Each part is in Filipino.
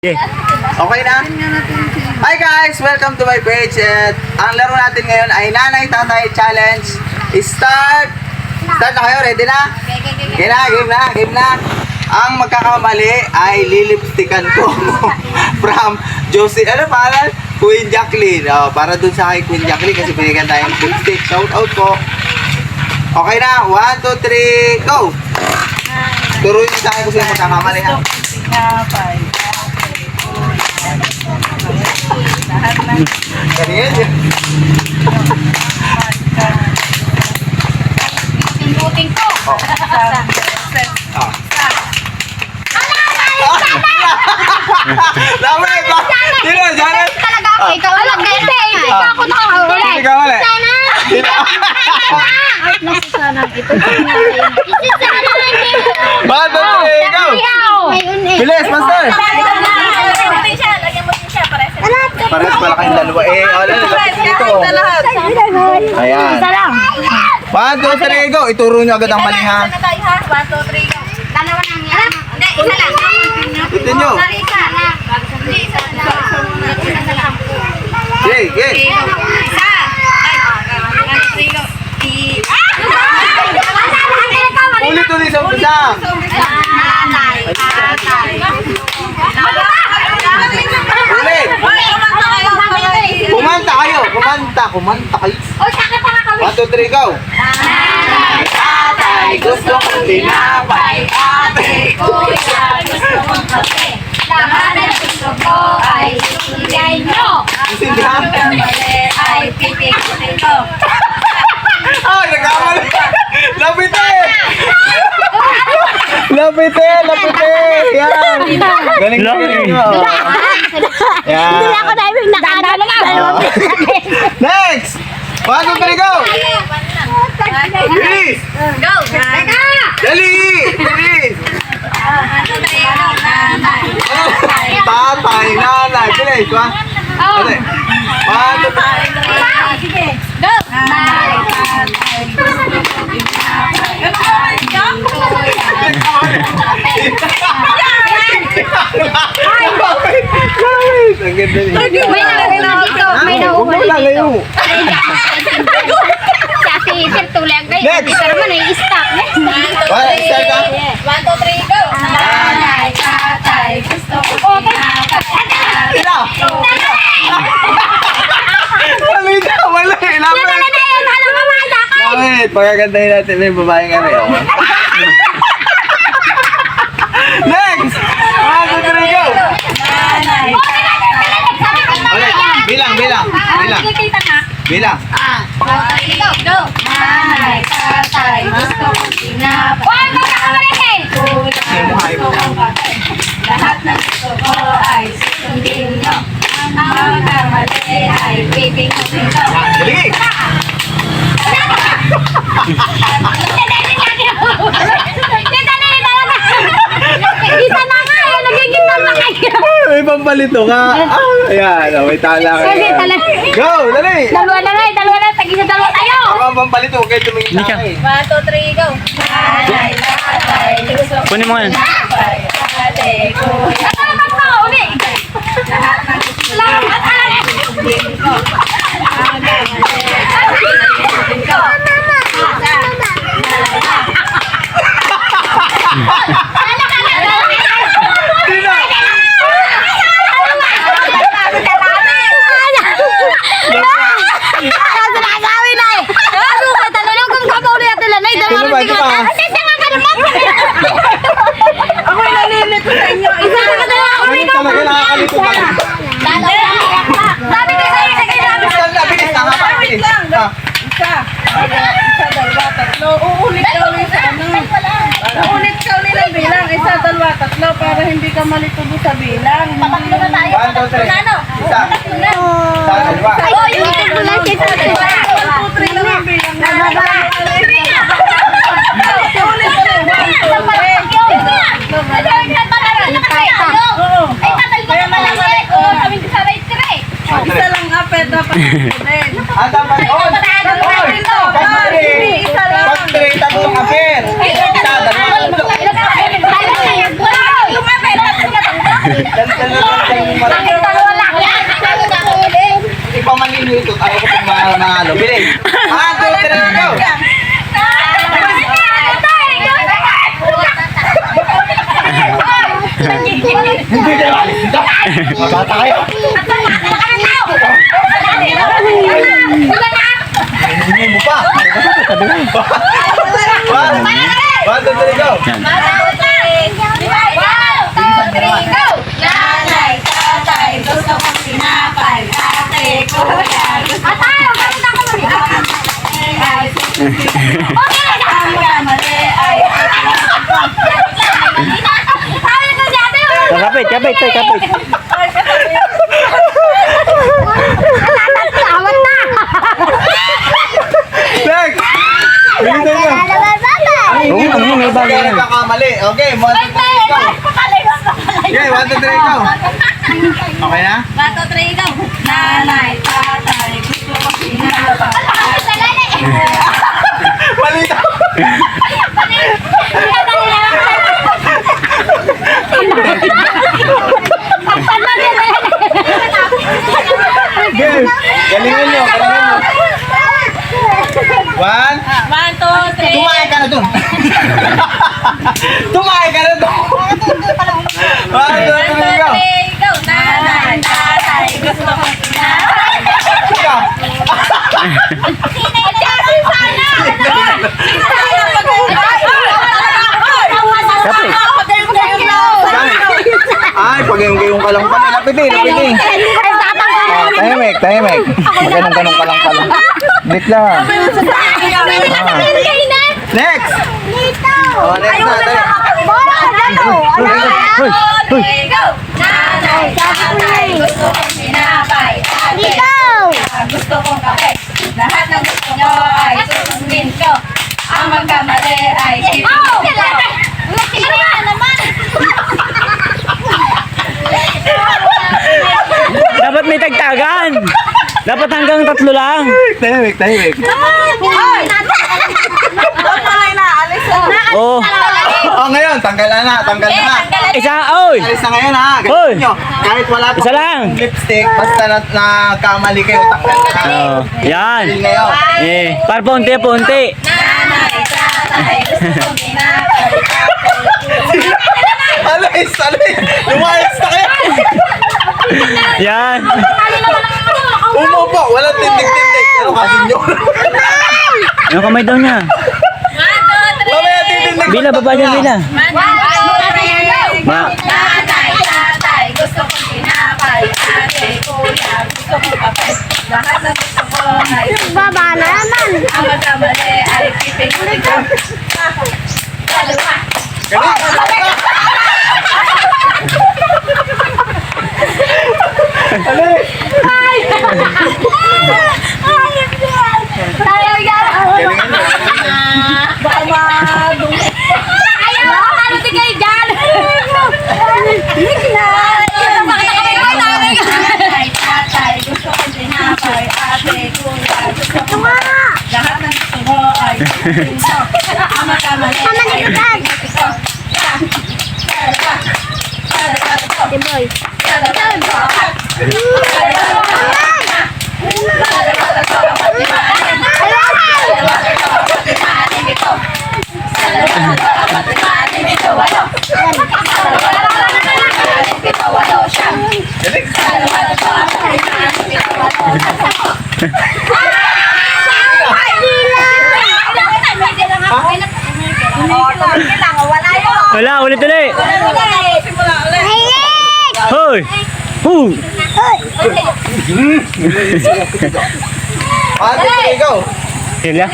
Okay na? Hi guys! Welcome to my page ang laro natin ngayon ay Nanay Tatay Challenge Start! Start na kayo? Ready na? Okay na? Game na? Game na? Ang magkakamali ay lilipstikan ko from Josie, ano pangalan? Queen Jacqueline. Oh, para dun sa kay Queen Jacqueline kasi binigyan tayong lipstick. Shout out ko. Okay na? 1, 2, 3, go! Turuin sa akin kung sino magkakamali ha. Pinutin ko. Oh. Sa, sa, oh. sa. Dami ba? Dino, sana. Talaga ako, lang. Hindi, hindi ako nakahuli. Hindi ka huli. Ito. Isasana na ito. Bakit ba? Ikaw. Master. Dalawa. Eh, wala na. Lapit dito. Ayan. Isa lang. One, two, three, go. Ituro nyo agad ang mali ha. Isa na tayo ha. One, two, three, go. Dalawa lang yan. Hindi, isa lang. Ito nyo. Sorry, isa lang. Hindi, isa lang. Isa na lang. Okay, okay. Isa. Ay, one, three, go. Ulit-ulit sa umpisa. Nanay, tatay. Ulit. Kumanta kayo. Kumanta. Kayo. O, sakit pa nga kami. One, two, three, go. Nanay, Tatay, gusto ko tinapay. ate, kuya, gusto mong kape. Lahat ng gusto ko ay ibigay nyo. Ang mali ay pipikutin ko. Ay, nagkamali. Lapit eh. Lapit eh, lapit eh. Yan. Galing galing Yan. Hindi ako namin nakadala na. Next. One, two, three, go. Bilis. Go! Teka! Dali. Bilis. Tatay, nanay. Bilis. One. Two, three. Sige. Go! Nanay, tatay, Lapit. Lapit. Ang ganda niya. May nauuna dito. May mo nauuna dito. Kasi sir tulang kayo. Next. Hindi ka naman ay stop. Next. One, start ka. One, two, three, go! Nanay, tatay, gusto ko pinapay. Sila. Mali na, mali. Lapit. Lapit. Pagkagandahin natin na yung babaeng ano yun. Next. One, two, three, go. Nanay, Ulit. Bilang, bilang. Bilang. Bilang. tatay, go! Go! Nanay, tatay, gusto ko pinapay. One, two, three, Ay, mo, ay, mo. Lahat ng gusto ko ay susundin nyo. Ang na nagigitan na kayo. Pampalito ka. Ah, ayan, oh, may tala ka. Sige, tala. Go, dali. Dalawa na nga, eh, dalawa na, tag-isa dalawa tayo. Ako ang pampalito, huwag kayo tumingin sa akin. One, two, three, go. Nanay, tatay, ko Kunin mo yan. kuya. Ano ba ito? Uli. Lahat ng ko. Ang mga mali ay pipingutin ko. Sino? Sinasabi na eh. Ano ka talaga kung kapauli natin lang ay Sino ba? Ito pa. Kasi sama ka naman. Ako'y nalilito sa inyo. Isa ka na ako. Ano talaga nakakalito ka? Sabi ko sa'yo, sige sabi ko. Bilis na, bilis na nga pa. bilis. Ah, Isa. Isa, dalawa, tatlo. Uulit ka ulit sa ano. Uulit ka ulit ng bilang. Isa, dalawa, tatlo. Para hindi ka malito doon sa bilang. Patatlo na tayo. One, two, three. Ano? Isa. Patatlo na. Sa dalawa. Oh, yung siya sa dalawa. One, two, three lang ang bilang. Oo. Isa lang. Dapat din. Ang dapat, oh, oy, pag-three. Isa lang. Pag-three, tatlong apir. Isa, dalawa, tatlo. Wala. Ganito Dalawa lang yan. Ipamangin mo ito. Ayaw ko pong ma- mahalo. Bilis. One, two, three, go! Mabata kayo. Hindi mo pa. One, one, go! Nanay, tatay, gusto kong sinapay, ate, kuya, gusto kong Kapit, kapit, kapit. Tawad na! Next! Bilisan nyo. Oo, ano, may bagay Okay, yan. nagkakamali. Okay, one, two, three, go! Okay, one, two, three, go! Okay na? Bato, three, go! Nanay, tatay, gusto ko sinapay. Mali na! Okay, galingan nyo, galingan nyo. One, One, two, three. Tumae ka na dun. Tumae ka na two, three, go. three, go! Nanay, tatay, gusto ko sinapay. Ika. Adjustin sana! Kapit. Ay, pag-gayong ka lang pala. Napiti, napiti. Ah, tahimik, tahimik. Ganun-ganun ka lang pala. Wait lang. Next! Oh, next na. Tatay, gusto kong kape. Lahat ng gusto nyo ay susundin ko. Ang magkamali ay pipiliin ko. Dapat may tagtagan. Dapat hanggang tatlo lang. Tahimik, tahimik. Oh, Oh, ngayon, tanggal na na, tanggal na na. isa, oy. Alis na ngayon ha. Hoy! Ganyan nyo. Kahit wala pa Isa lang. kayong lipstick, basta na, nakamali kayo, tanggal na na. Oh, yan. Galing ngayon. Eh, par punti, punti. Nanay, tatay, gusto kong sinapay. Alis, alis. Lumayas na kayo. Yan. Umupo, walang tindig-tindig. Pero kasi nyo. Yung kamay daw niya. One, two, three. Mamaya titindig. Bila, baba niya, bila. Ma. Nanay, tatay, gusto kong sinapay. Ate, kuya, gusto kong kape. Lahat ng gusto ko ay Baba na naman. ang magkamali ay ko. Dalawa. Alis. Tayo yan. Baka madung. Ayaw, ano di kayo dyan? Nanay, tatay, gusto kong sinapay. Ate, kuya, gusto kong kape. Lahat ng gusto mo ay pipiliin ko. Ang magkamali ay pipiliin ko. Dalawa. Wala, ulit ulit. Hoy. Two, three, go. Sila.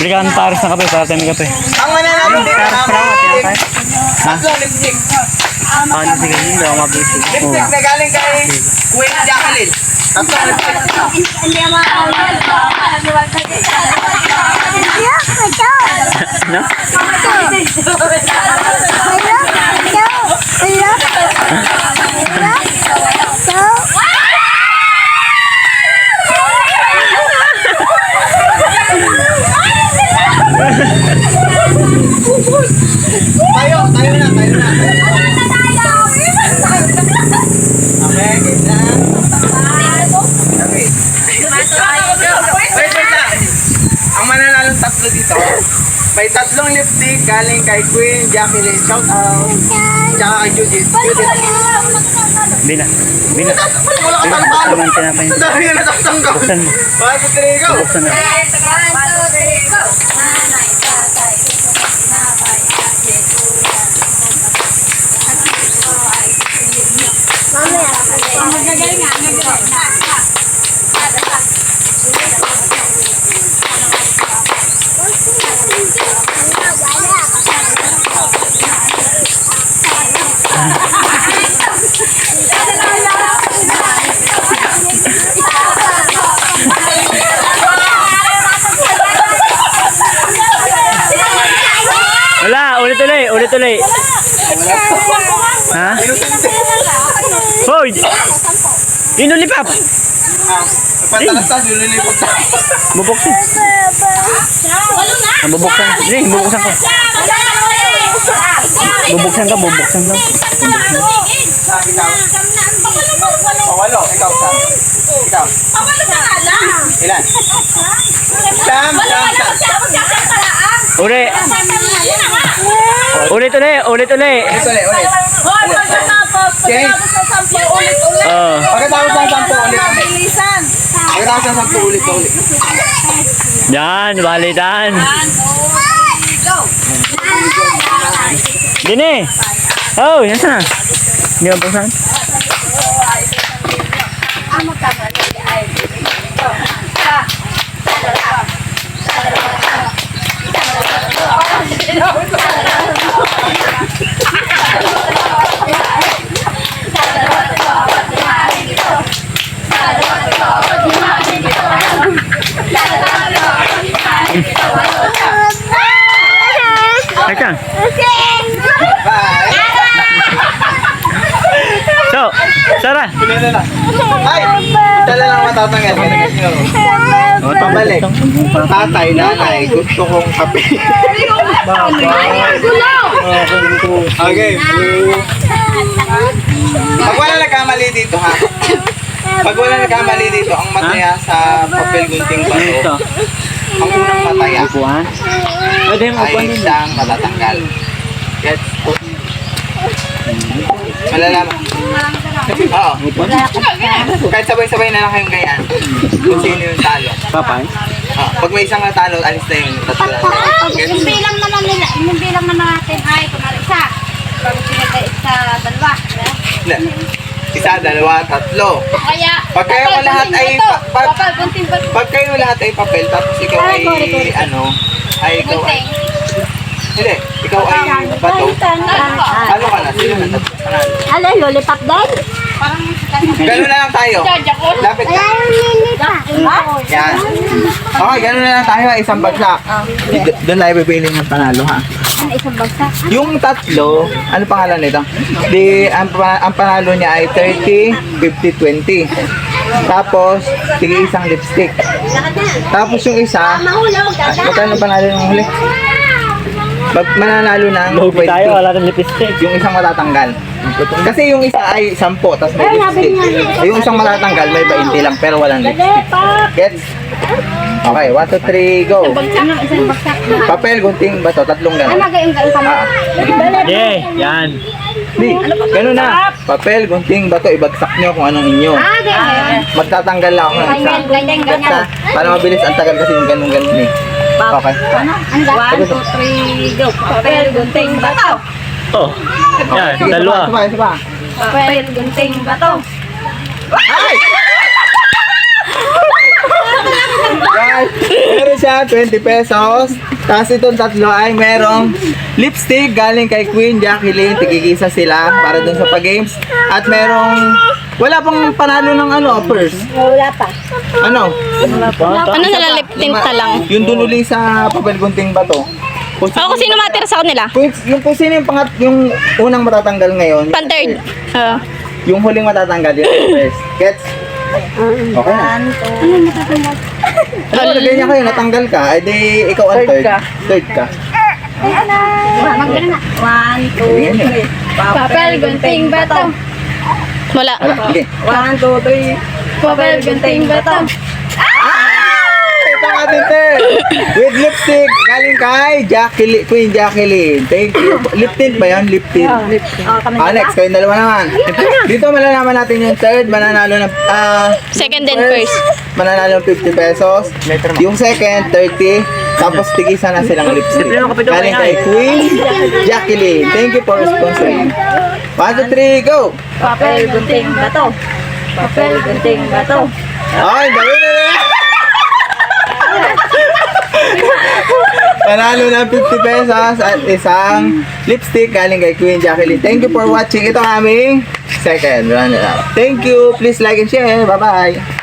Bili ka ng pares na kape para tayo kape. Ang mananalo dito namin. Tatlong lipstick. Ano sige, hindi ako mabisi. Lipstick na galing kay Queen Jacqueline. Tatlong lipstick. No? Tayo, tayo na Jacqueline, shout out. Tsaka kay Judith. Judith, Bina. Bina. wala ka tayong palo. Naman tinapay. Ang dami na natatanggap. Buksan mo. 1, 2, 3, go! Buksan na. Wala, ulit ulit. Ha? Hoy! Inulipap! Patalastas, lulilipot na. Bubuksan. Ah, bubuksan. Hindi, bubuksan ko. Bubuksan ka, bubuksan ka. Pawalo, ikaw, Sam. Ikaw. Ilan? Ulit ulit, ulit ulit. Ulit, ulit, ulit. Okay. Oh. Pagkatapos ng sampu, ulit. Bilisan. Pagkatapos ng sampu, ulit, ulit. Yan, balitan. Dini. Oh, yan na. Hindi mo buksan? Teka. Bye. So, Sarah. Pinila na. Ay! Dala lang matatanggal. Oh, Pabalik. Tatay, nanay, gusto kong kape. Okay. Pag wala nagkamali dito ha. Pag wala nagkamali dito, ang mataya sa papel gunting bato, ang unang mataya ay siyang matatanggal. Gets? Malalaman. Oo. Kahit sabay-sabay na lang kayong gayaan. Kung sino yung talo. Papay. Ah, pag may isang natalo, alis na yun. Tatlo na. Yung bilang naman nila, yung bilang naman natin ay kumari isa. Pag sinita isa, dalawa. Hindi. Isa, dalawa, tatlo. Kaya, Pag kayo papel, lahat ay bato. pa- pa- Papel, gunting bato. Pag kayo lahat ay papel, tapos ikaw Ay, ay ano, ay ikaw ay. Hindi, ikaw ay bato. Talo ka na, sino na. Ano, lollipop din? Ganun na lang tayo. Lapit ka. Yan. Okay, ganun na lang tayo. Isang bagsak. Doon tayo pipili ng panalo ha. Ano, isang bagsak? Yung tatlo, ano pangalan nito? Di, ang, pa- ang panalo niya ay 30, 50, 20. Tapos, tige isang lipstick. Tapos yung isa, Mahulog, ah, magkano panalo ng huli? Pag mananalo ng Lugi 20. tayo, wala rin lipstick. Yung isang matatanggal. Kasi yung isa ay 10, tapos may lipstick. Yung isang matatanggal, may 20 lang, pero walang lipstick. Gets? Okay, 1, 2, 3, go. Ano, isang bagsak? Papel, gunting, bato, tatlong Ano, gano'n. gayong gayong kami? Ah, Yeah, yan. di, gano'n na. Papel, gunting, bato, ibagsak nyo kung anong inyo. Ah, gayong gayong. Magtatanggal lang ako ng isa. Ganyan, ganyan, ganyan. Basta, para mabilis ang tagal kasi yung ganun ganun eh. Okay. Ano? Ang One, two, three, go. Papel, gunting, bato. Oh, yan, dalawa. Papel, gunting, bato. Ay! Guys, meron siya 20 pesos. Tapos itong tatlo ay merong lipstick galing kay Queen Jacqueline. Tigigisa sila para dun sa pag-games. At merong wala pang panalo ng ano, purse. Wala pa. Ano? Ano nalalip tinta lang? Yung dunuli sa papel gunting bato. Kung Ako kung sino matira sa kanila? Kung, yung kung sino yung pangat, yung unang matatanggal ngayon. Pan third. Uh, Yung huling matatanggal yun. First. Gets? Okay na. Ano, ganyan kayo, natanggal ka, ay di ikaw ang third. Third ka. Na. One, two, Ganyan eh. Papel, gunting, bato. wala. Ala, sige. One, two, three. Papel, gunting, bato. Ito nga natin third. With lipstick, galing kay Jacqueline, Queen Jacqueline. Thank you. Lip tint ba yan? Lip tint. Ah, next, kayong dalawa naman. Dito malalaman natin yung third, mananalo ng, ah, Second and first. mananalo ng 50 pesos. Yung second, 30. Tapos tigisa na silang lipstick. Galing kay Queen Jacqueline. Thank you for sponsoring. 1, 2, 3, go! Papel, gunting, bato. Papel, gunting, bato. Ay, dami na na! Panalo ng 50 pesos at isang lipstick galing kay Queen Jacqueline. Thank you for watching. Ito ang aming second runner-up. Thank you. Please like and share. Bye-bye.